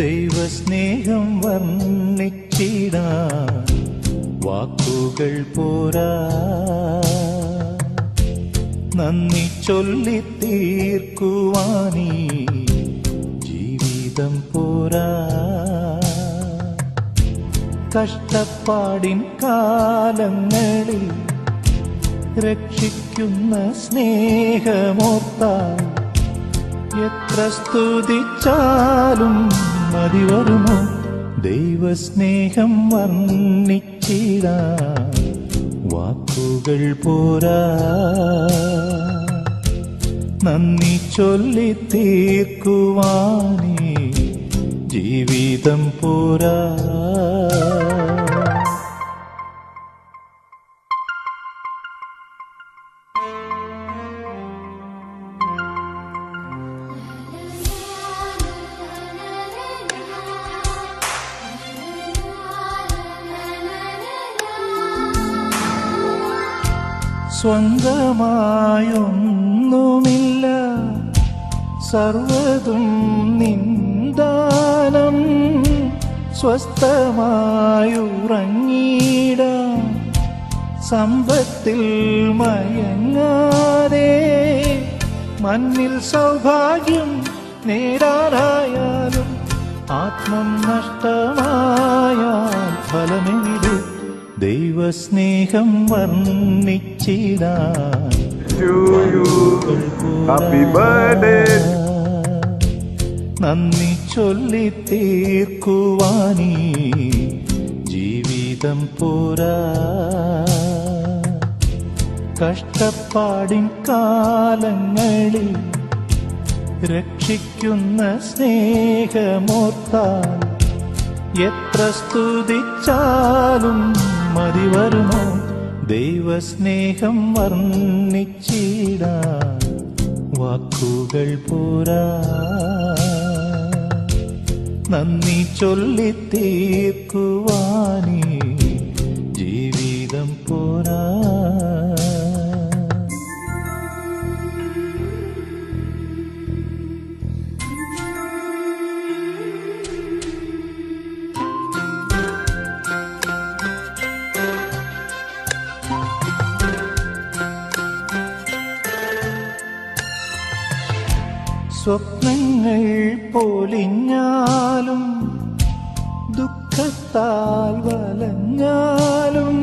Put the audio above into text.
ദൈവസ്നേഹം വർണ്ണിച്ചിട വാക്കുകൾ പോരാ നന്ദി ചൊല്ലി തീർക്കുവാനീ ജീവിതം പോരാ കഷ്ടപ്പാടിൻ കാലങ്ങളിൽ രക്ഷിക്കുന്ന സ്നേഹമോർത്താൽ എത്ര സ്തുതിച്ചാലും മതി വരുമോ? ദൈവസ്നേഹം വർണിച്ചിടാൻ വാക്കുകൾ പോരാ. നന്ദി ചൊല്ലി തീർക്കുവാനേ. ജീവിതം പോരാ. സ്വന്തമായൊന്നുമില്ല. സർവതും നിന്ദാനം സ്വസ്ഥമായുറങ്ങിടാം സമ്പത്തിൽ മയങ്ങാതെ മണ്ണിൽ സൗഭാഗ്യം നേടാനായാലും ആത്മം നഷ്ടമായാൽ ഫലമെവിടെ ദൈവസ്നേഹം birthday. നന്ദി ചൊല്ലി തീർക്കുവാനീ. ജീവിതം പോരാ. കഷ്ടപ്പാടിൻ കാലങ്ങളിൽ രക്ഷിക്കുന്ന സ്നേഹമോർത്താൽ എത്ര സ്തുതിച്ചാലും മതി വരുമോ? ദൈവസ്നേഹം വർണിച്ചിടാൻ വാക്കുകൾ പോരാ. നന്ദി ചൊല്ലി സ്വപ്നങ്ങൾ പൊലിഞ്ഞാലും ദുഃഖത്താൽ വലഞ്ഞാലും